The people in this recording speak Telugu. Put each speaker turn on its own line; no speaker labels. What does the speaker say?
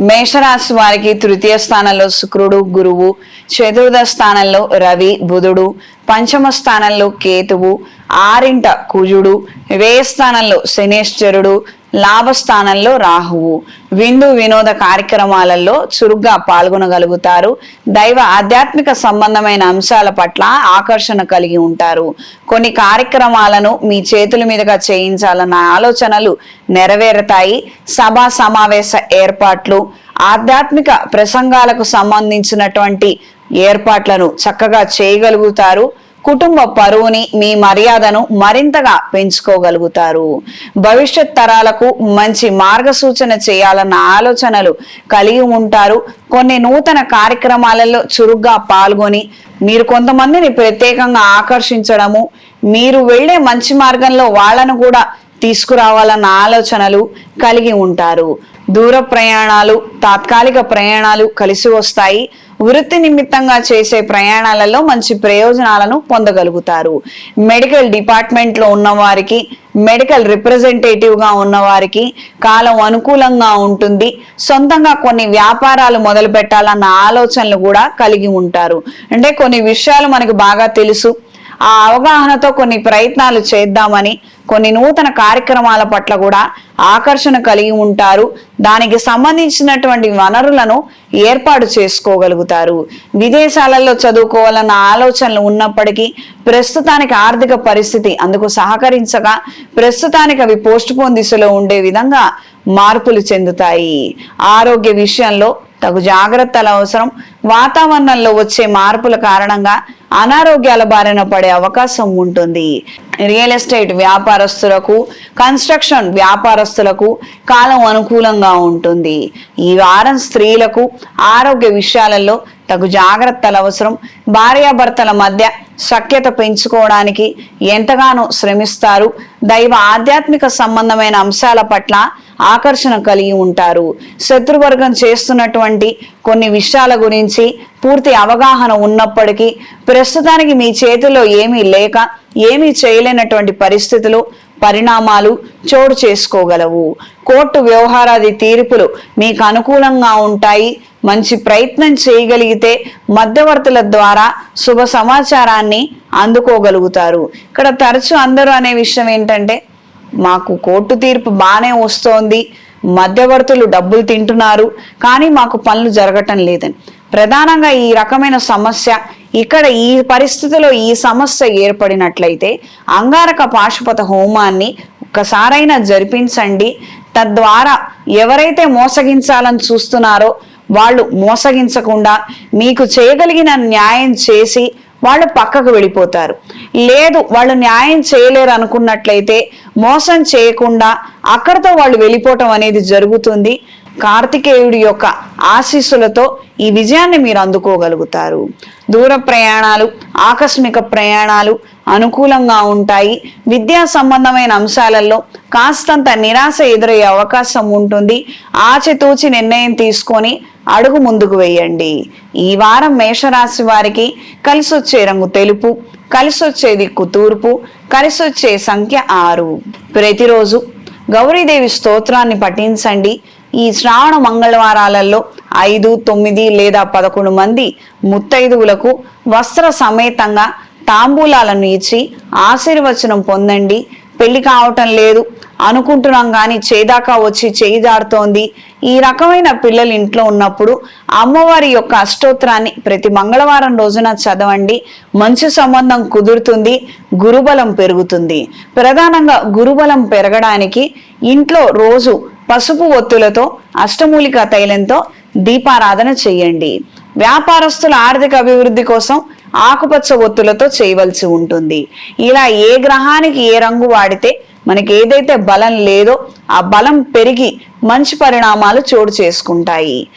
మేషరాశి వారికి తృతీయ స్థానంలో శుక్రుడు గురువు చతుర్థ స్థానంలో రవి బుధుడు పంచమ స్థానంలో కేతువు ఆరింట కుజుడు వ్యయ స్థానంలో శనేశ్వరుడు లాభస్థానంలో రాహువు. విందు వినోద కార్యక్రమాలలో చురుగ్గా పాల్గొనగలుగుతారు. దైవ ఆధ్యాత్మిక సంబంధమైన అంశాల పట్ల ఆకర్షణ కలిగి ఉంటారు. కొన్ని కార్యక్రమాలను మీ చేతుల మీదుగా చేయించాలన్న ఆలోచనలు నెరవేరుతాయి. సభా సమావేశ ఏర్పాట్లు ఆధ్యాత్మిక ప్రసంగాలకు సంబంధించినటువంటి ఏర్పాట్లను చక్కగా చేయగలుగుతారు. కుటుంబ పరువుని మీ మర్యాదను మరింతగా పెంచుకోగలుగుతారు. భవిష్యత్ తరాలకు మంచి మార్గసూచన చేయాలన్న ఆలోచనలు కలిగి ఉంటారు. కొన్ని నూతన కార్యక్రమాలలో చురుగ్గా పాల్గొని మీరు కొంతమందిని ప్రత్యేకంగా ఆకర్షించడము మీరు వెళ్ళే మంచి మార్గంలో వాళ్ళను కూడా తీసుకురావాలన్న ఆలోచనలు కలిగి ఉంటారు. దూర ప్రయాణాలు తాత్కాలిక ప్రయాణాలు కలిసి వస్తాయి. వృత్తి నిమిత్తంగా చేసే ప్రయాణాలలో మంచి ప్రయోజనాలను పొందగలుగుతారు. మెడికల్ డిపార్ట్మెంట్లో ఉన్న వారికి మెడికల్ రిప్రజెంటేటివ్గా ఉన్న వారికి కాలం అనుకూలంగా ఉంటుంది. సొంతంగా కొన్ని వ్యాపారాలు మొదలు పెట్టాలన్న ఆలోచనలు కూడా కలిగి ఉంటారు. అంటే కొన్ని విషయాలు మనకు బాగా తెలుసు. ఆ అవగాహనతో కొన్ని ప్రయత్నాలు చేద్దామని కొన్ని నూతన కార్యక్రమాల పట్ల కూడా ఆకర్షణ కలిగి ఉంటారు. దానికి సంబంధించినటువంటి వనరులను ఏర్పాటు చేసుకోగలుగుతారు. విదేశాలలో చదువుకోవాలన్న ఆలోచనలు ఉన్నప్పటికీ ప్రస్తుతానికి ఆర్థిక పరిస్థితి అందుకు సహకరించగా ప్రస్తుతానికి అవి పోస్ట్ పోన్ దిశలో ఉండే విధంగా మార్పులు చెందుతాయి. ఆరోగ్య విషయంలో తగు జాగ్రత్తలు అవసరం. వాతావరణంలో వచ్చే మార్పుల కారణంగా అనారోగ్యాల బారిన పడే అవకాశం ఉంటుంది. రియల్ ఎస్టేట్ వ్యాపారస్తులకు కన్స్ట్రక్షన్ వ్యాపారస్తులకు కాలం అనుకూలంగా ఉంటుంది. ఈ వారం స్త్రీలకు ఆరోగ్య విషయాలలో తగు జాగ్రత్తలు అవసరం. భార్యాభర్తల మధ్య సఖ్యత పెంచుకోవడానికి ఎంతగానో శ్రమిస్తారు. దైవ ఆధ్యాత్మిక సంబంధమైన అంశాల పట్ల ఆకర్షణ కలిగి ఉంటారు. శత్రువర్గం చేస్తున్నటువంటి కొన్ని విషయాల గురించి పూర్తి అవగాహన ఉన్నప్పటికీ ప్రస్తుతానికి మీ చేతిలో ఏమీ లేక ఏమీ చేయలేనటువంటి పరిస్థితులు పరిణామాలు చోటు చేసుకోగలవు. కోర్టు వ్యవహారాది తీర్పులు మీకు అనుకూలంగా ఉంటాయి. మంచి ప్రయత్నం చేయగలిగితే మధ్యవర్తుల ద్వారా శుభ సమాచారాన్ని అందుకోగలుగుతారు. ఇక్కడ తరచు అందరూ అనే విషయం ఏంటంటే మాకు కోర్టు తీర్పు బాగానే వస్తోంది. మధ్యవర్తులు డబ్బులు తింటున్నారు. కానీ మాకు పనులు జరగటం లేదని. ప్రధానంగా ఈ రకమైన సమస్య ఇక్కడ ఈ పరిస్థితిలో ఈ సమస్య ఏర్పడినట్లయితే అంగారక పాశుపత హోమాన్ని ఒక్కసారైనా జరిపించండి. తద్వారా ఎవరైతే మోసగించాలని చూస్తున్నారో వాళ్ళు మోసగించకుండా మీకు చేయగలిగిన న్యాయం చేసి వాళ్ళు పక్కకు వెళ్ళిపోతారు. లేదు వాళ్ళు న్యాయం చేయలేరు అనుకున్నట్లయితే మోసం చేయకుండా అక్కడితో వాళ్ళు వెళ్ళిపోవటం అనేది జరుగుతుంది. కార్తికేయుడి యొక్క ఆశీస్సులతో ఈ విజయాన్ని మీరు అందుకోగలుగుతారు. దూర ప్రయాణాలు ఆకస్మిక ప్రయాణాలు అనుకూలంగా ఉంటాయి. విద్యా సంబంధమైన అంశాలలో కాస్తంత నిరాశ ఎదురయ్యే అవకాశం ఉంటుంది. ఆచితూచి నిర్ణయం తీసుకొని అడుగు ముందుకు వేయండి. ఈ వారం మేషరాశి వారికి కలిసొచ్చే రంగు తెలుపు కలిసొచ్చే దిక్కు తూర్పు కలిసొచ్చే సంఖ్య ఆరు. ప్రతిరోజు గౌరీదేవి స్తోత్రాన్ని పఠించండి. ఈ శ్రావణ మంగళవారాలలో ఐదు తొమ్మిది లేదా పదకొండు మంది ముత్తైదువులకు వస్త్ర సమేతంగా తాంబూలాలను ఇచ్చి ఆశీర్వచనం పొందండి. పెళ్ళి కావటం లేదు. అనుకుంటున్నాం కానీ చేదాకా వచ్చి చేయి దాడుతోంది ఈ రకమైన పిల్లలు ఇంట్లో ఉన్నప్పుడు అమ్మవారి యొక్క అష్టోత్తరాన్ని ప్రతి మంగళవారం రోజున చదవండి. మంచి సంబంధం కుదురుతుంది. గురుబలం పెరుగుతుంది. ప్రధానంగా గురుబలం పెరగడానికి ఇంట్లో రోజు పసుపు ఒత్తులతో అష్టమూలిక తైలంతో దీపారాధన చేయండి. వ్యాపారస్తుల ఆర్థిక అభివృద్ధి కోసం ఆకుపచ్చ ఒత్తులతో చేయవలసి ఉంటుంది. ఇలా ఏ గ్రహానికి ఏ రంగు వాడితే మనకి ఏదైతే బలం లేదో ఆ బలం పెరిగి మంచి పరిణామాలు చోటు చేసుకుంటాయి.